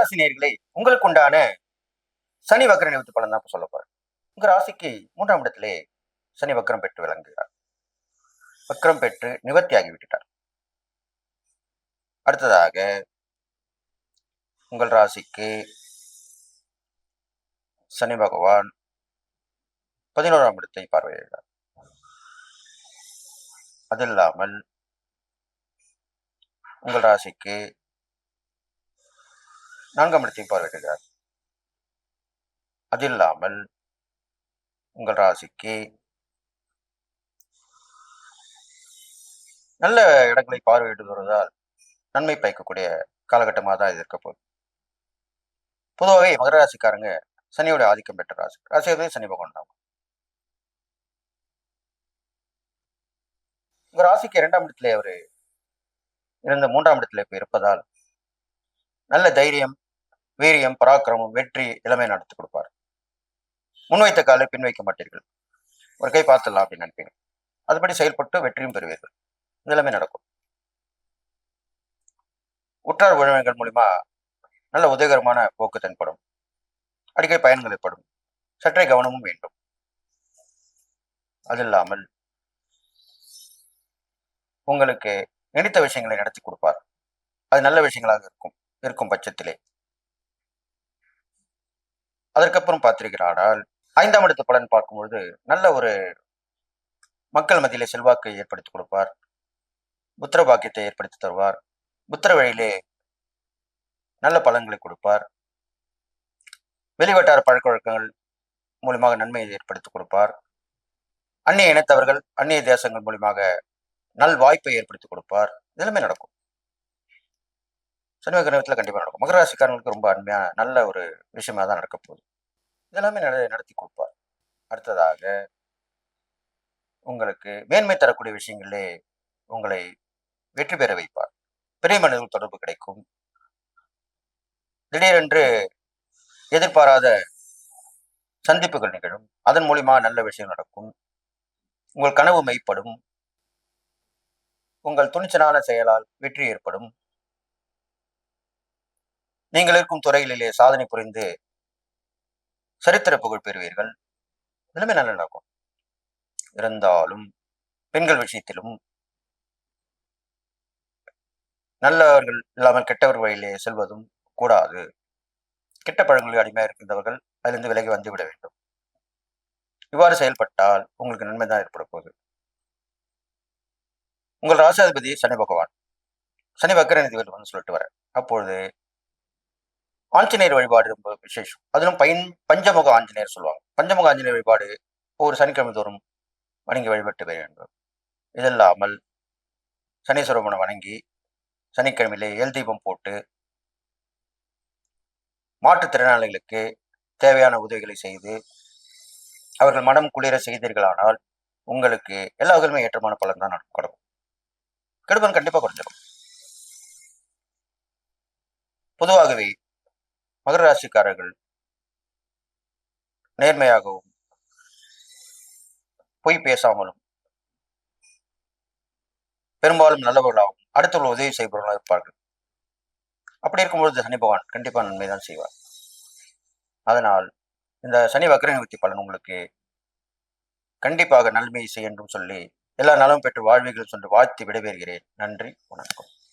ராசி உங்களுக்கு உண்டான சனி வக்கர நிவர்த்தி பலன் தான் சொல்ல போறேன். உங்க ராசிக்கு மூன்றாம் இடத்திலே சனி வக்கரம் பெற்று விளங்குகிறார். வக்கரம் பெற்று நிவர்த்தி ஆகி விட்டுட்டார். அடுத்ததாக உங்கள் ராசிக்கு சனி பகவான் பதினோராம் இடத்தை பார்வையிடுகிறார். அது இல்லாமல் உங்கள் ராசிக்கு நான்காம் இடத்தை பார்வையிடுகிறார் அது இல்லாமல் உங்கள் ராசிக்கு நல்ல இடங்களை பார்வையிட்டு வருவதால் நன்மை பயக்கக்கூடிய காலகட்டமாக தான் இது இருக்க போகுது. பொதுவாகவே மகர ராசிக்காரங்க சனியோட ஆதிக்கம் பெற்ற ராசி. ராசியாவே சனி பகவான் தான். உங்க ராசிக்கு இரண்டாம் இடத்துல அவர் இருந்த மூன்றாம் இடத்துல இப்போ இருப்பதால் நல்ல தைரியம் வீரியம் பராக்கிரமம் வெற்றி இளமை நடத்தி கொடுப்பார். முன்வைத்த காலை பின் வைக்க மாட்டீர்கள். ஒரு கை பார்த்துடலாம் அப்படின்னு நினைப்பீங்க. அதுபடி செயல்பட்டு வெற்றியும் பெறுவீர்கள். இதெல்லாமே நடக்கும். உற்றார் உறவினர்கள் மூலிமா நல்ல உதயகரமான போக்கு தென்படும். அடிக்கடி பயன்கள் ஏற்படும் சற்றே கவனமும் வேண்டும். அது இல்லாமல் உங்களுக்கு நினைத்த விஷயங்களை நடத்தி கொடுப்பார். அது நல்ல விஷயங்களாக இருக்கும். இருக்கும் பட்சத்திலே. அதற்கப்புறம் பார்த்திருக்கிறானால் ஐந்தாம் இடத்து பலன் பார்க்கும்பொழுது நல்ல ஒரு மக்கள் மத்தியிலே செல்வாக்கை ஏற்படுத்தி கொடுப்பார். புத்திர பாக்கியத்தை ஏற்படுத்தி தருவார். புத்திர வழியிலே நல்ல பலன்களை கொடுப்பார். வெளிவட்டார பழக்க வழக்கங்கள் மூலியமாக நன்மையை ஏற்படுத்தி கொடுப்பார். அந்நிய இனத்தவர்கள் அந்நிய தேசங்கள் மூலியமாக நல் வாய்ப்பை ஏற்படுத்தி கொடுப்பார். இதெல்லாமே நடக்கும். சனிமக கிரகத்தில் கண்டிப்பாக நடக்கும். மகர ராசிக்காரங்களுக்கு ரொம்ப அருமையான நல்ல ஒரு விஷயமா தான் நடக்க போகுது. இதெல்லாமே நட நடத்தி கொடுப்பார். அடுத்ததாக உங்களுக்கு மேன்மை தரக்கூடிய விஷயங்களே உங்களை வெற்றி பெற வைப்பார். பெரிய மனிதர்கள் தொடர்பு கிடைக்கும். திடீரென்று எதிர்பாராத சந்திப்புகள் நிகழும். அதன் மூலியமா நல்ல விஷயம் நடக்கும். உங்கள் கனவு மெய்ப்படும். உங்கள் துணிச்சலான செயலால் வெற்றி ஏற்படும். நீங்கள் இருக்கும் துறைகளிலே சாதனை புரிந்து சரித்திர புகழ் பெறுவீர்கள். எல்லாமே நல்ல நடக்கும். இருந்தாலும் பெண்கள் விஷயத்திலும் நல்லவர்கள் இல்லாமல் கெட்டவர் வழியிலே செல்வதும் கூடாது. கெட்ட பழங்களில் அடிமையாக இருக்கின்றவர்கள் அதிலிருந்து விலகி வந்து விட வேண்டும். இவ்வாறு செயல்பட்டால் உங்களுக்கு நன்மை தான் ஏற்பட போகுது. உங்கள் ராசாதிபதி சனி பகவான். சனி வக்கரநிதி வந்து சொல்லிட்டு வர அப்பொழுது ஆஞ்சநேயர் வழிபாடு ரொம்ப விசேஷம். அதிலும் பைன் பஞ்சமுக ஆஞ்சநேயர் சொல்லுவாங்க. பஞ்சமுக ஆஞ்சநேயர் வழிபாடு ஒவ்வொரு சனிக்கிழமை தோறும் வணங்கி வழிபட்டு வர வேண்டும் இதில்லாமல் சனீஸ்வரமனை வணங்கி சனிக்கிழமையிலே எல் தீபம் போட்டு மாற்றுத்திறனாளிகளுக்கு தேவையான உதவிகளை செய்து அவர்கள் மனம் குளிர செய்தீர்களானால் உங்களுக்கு எல்லா வகையிலுமே ஏற்றமான பலன் தான் நடக்கும் கடவுள் கெடுபன் கண்டிப்பாக குறைஞ்சிடும் பொதுவாகவே மகர ராசிக்காரர்கள் நேர்மையாகவும் பொய் பேசாமலும் பெரும்பாலும் நல்லவர்களாகவும் அடுத்தவர்கள் உதவி செய்பவர்களாக இருப்பார்கள். அப்படி இருக்கும்பொழுது சனி பகவான் கண்டிப்பாக நன்மை தான் செய்வார். அதனால் இந்த சனி வக்கர நிவர்த்தி பலன் உங்களுக்கு கண்டிப்பாக நன்மை செய்ய என்றும் சொல்லி எல்லா நலமும் பெற்று வாழ்வீர்கள் சொல்லி வாழ்த்து விடைபெறுகிறேன். நன்றி வணக்கம்.